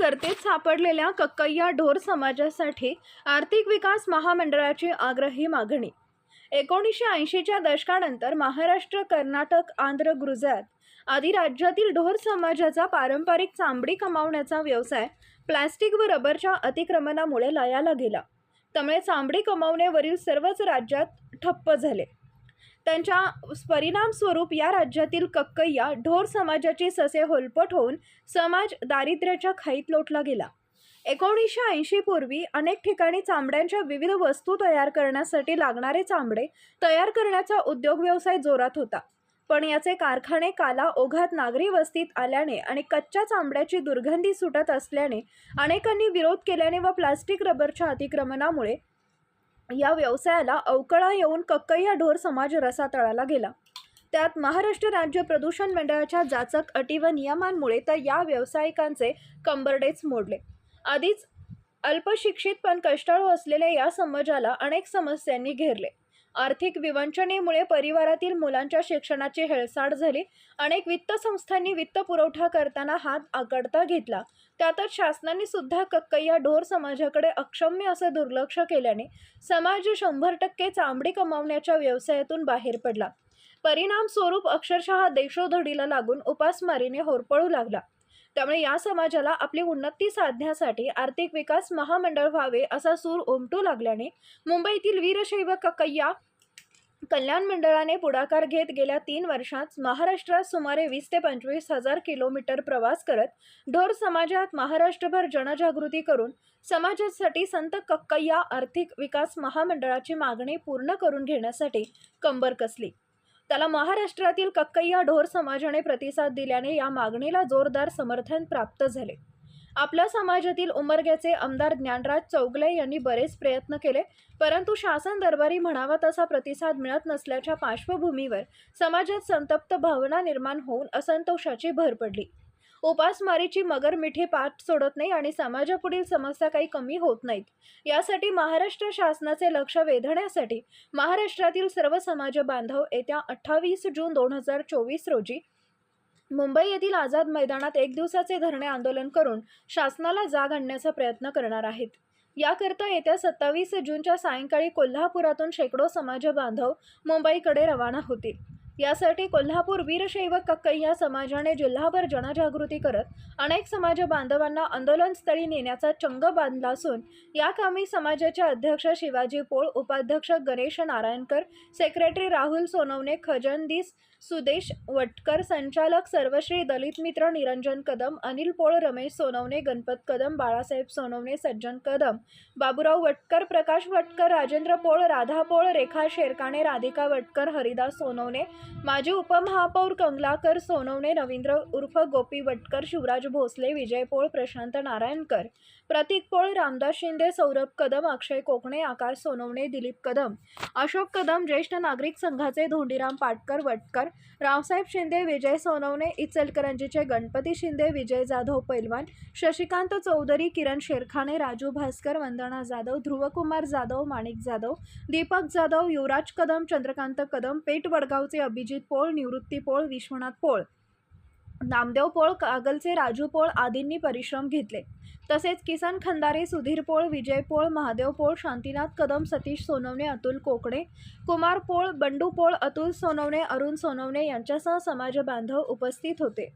गर्दीत सापडलेल्या कक्कय्या ढोर समाजासाठी आर्थिक विकास महामंडळाची आग्रही मागणी. एकोणीसशे ऐंशीच्या दशकानंतर महाराष्ट्र कर्नाटक आंध्र गुजरात आदी राज्यातील ढोर समाजाचा पारंपरिक चांबडी कमावण्याचा व्यवसाय प्लॅस्टिक व रबरच्या अतिक्रमणामुळे लयाला गेला. त्यामुळे चांबडी कमावण्यावरील सर्वच राज्यात ठप्प झाले. त्यांच्या परिणामस्वरूप या राज्यातील कक्कय्या ढोर समाजाचे ससे होलपट होऊन समाज दारिद्र्याच्या खाईत लोटला गेला. एकोणीसशे ऐंशी पूर्वी अनेक ठिकाणी चामड्यांच्या विविध वस्तू तयार करण्यासाठी लागणारे चामडे तयार करण्याचा उद्योग व्यवसाय जोरात होता. पण याचे कारखाने काला ओघात नागरी वस्तीत आल्याने आणि कच्च्या चामड्याची दुर्गंधी सुटत असल्याने अनेकांनी विरोध केल्याने व प्लास्टिक रबरच्या अतिक्रमणामुळे या व्यवसायाला अवकळा येऊन कक्कय्या ढोर समाज रसातळाला गेला. त्यात महाराष्ट्र राज्य प्रदूषण मंडळाच्या जाचक अटी व नियमांमुळे तर या व्यावसायिकांचे कंबरडेच मोडले. आधीच अल्पशिक्षित पण कष्टाळू असलेल्या या समाजाला अनेक समस्यांनी घेरले. आर्थिक विवंचनेमुळे परिवारातील मुलांच्या शिक्षणाची हेळसाड झाली. अनेक वित्त संस्थांनी वित्त पुरवठा करताना हात आकडता घेतला. त्यातच शासनाने सुद्धा कक्कय्या ढोर समाजाकडे अक्षम्य असं दुर्लक्ष केल्याने समाज शंभर टक्के चांबडी कमावण्याच्या व्यवसायातून बाहेर पडला. परिणाम स्वरूप अक्षरशः देशोधडीला लागून उपासमारीने होरपळू लागला. त्यामुळे या समाजाला आपली उन्नती साधण्यासाठी आर्थिक विकास महामंडळ व्हावे असा सूर उमटू लागल्याने मुंबईतील वीरशैव कक्कय्या कल्याण मंडळाने पुढाकार घेत गेल्या तीन वर्षात महाराष्ट्रात सुमारे वीस ते पंचवीस हजार किलोमीटर प्रवास करत ढोर समाजात महाराष्ट्रभर जनजागृती करून समाजासाठी संत कक्कय्या आर्थिक विकास महामंडळाची मागणी पूर्ण करून घेण्यासाठी कंबर कसली? त्याला महाराष्ट्रातील कक्कय्या ढोर समाजाने प्रतिसाद दिल्याने या मागणीला जोरदार समर्थन प्राप्त झाले. आपल्या समाजातील उमरग्याचे आमदार ज्ञानराज चौगले यांनी बरेच प्रयत्न केले परंतु शासन दरबारी म्हणावा तसा प्रतिसाद मिळत नसल्याच्या पार्श्वभूमीवर समाजात संतप्त भावना निर्माण होऊन असंतोषाची भर पडली. उपासमारीची मगर मिठी पाठ सोडत नाही आणि समाजापुढील समस्या काही कमी होत नाहीत. यासाठी महाराष्ट्र शासनाचे लक्ष वेधण्यासाठी महाराष्ट्रातील सर्व समाज बांधव येत्या अठ्ठावीस जून दोन हजार चोवीस रोजी मुंबई येथील आझाद मैदानात एक दिवसाचे धरणे आंदोलन करून शासनाला जाग आणण्याचा प्रयत्न करणार आहेत. याकरता येत्या सत्तावीस जूनच्या सायंकाळी कोल्हापुरातून शेकडो समाज बांधव मुंबईकडे रवाना होतील. यासाठी कोल्हापूर वीरशैव कक्कय्या समाजाने जिल्हाभर जनजागृती करत अनेक समाज बांधवांना आंदोलनस्थळी नेण्याचा चंग बांधला असून या कामी समाजाचे अध्यक्ष शिवाजी पोळ उपाध्यक्ष गणेश नारायणकर सेक्रेटरी राहुल सोनवणे खजनदीस सुदेश वटकर संचालक सर्वश्री दलित मित्र निरंजन कदम अनिल पोळ रमेश सोनवणे गणपत कदम बाळासाहेब सोनवणे सज्जन कदम बाबुराव वटकर प्रकाश वटकर राजेंद्र पोळ राधा पोळ रेखा शेरकाणे राधिका वटकर हरिदास सोनवणे माजी उपमहापौर कंगलाकर सोनवणे रवींद्र उर्फ गोपी वटकर शिवराज भोसले विजय पोळ प्रशांत नारायणकर प्रतीक पोळ रामदास शिंदे सौरभ कदम अक्षय कोकणे आकाश सोनवणे दिलीप कदम अशोक कदम ज्येष्ठ नागरिक संघाचे धोंडीराम पाटकर वटकर रावसाहेब शिंदे विजय सोनवणे इचलकरंजीचे गणपती शिंदे विजय जाधव पैलवान शशिकांत चौधरी किरण शेरखाने राजू भास्कर वंदना जाधव ध्रुवकुमार जाधव माणिक जाधव दीपक जाधव युवराज कदम चंद्रकांत कदम पेठ वडगावचे अभिजित पोळ निवृत्ती पोळ विश्वनाथ पोळ नामदेव पोळ कागलचे राजू पोळ आदींनी परिश्रम घेतले. तसेच किसन खंदारे सुधीर पोळ विजय पोळ महादेव पोळ शांतीनाथ कदम सतीश सोनवणे अतुल कोकणे कुमार पोळ बंडू पोळ अतुल सोनवणे अरुण सोनवणे यांच्यासह समाजबांधव उपस्थित होते.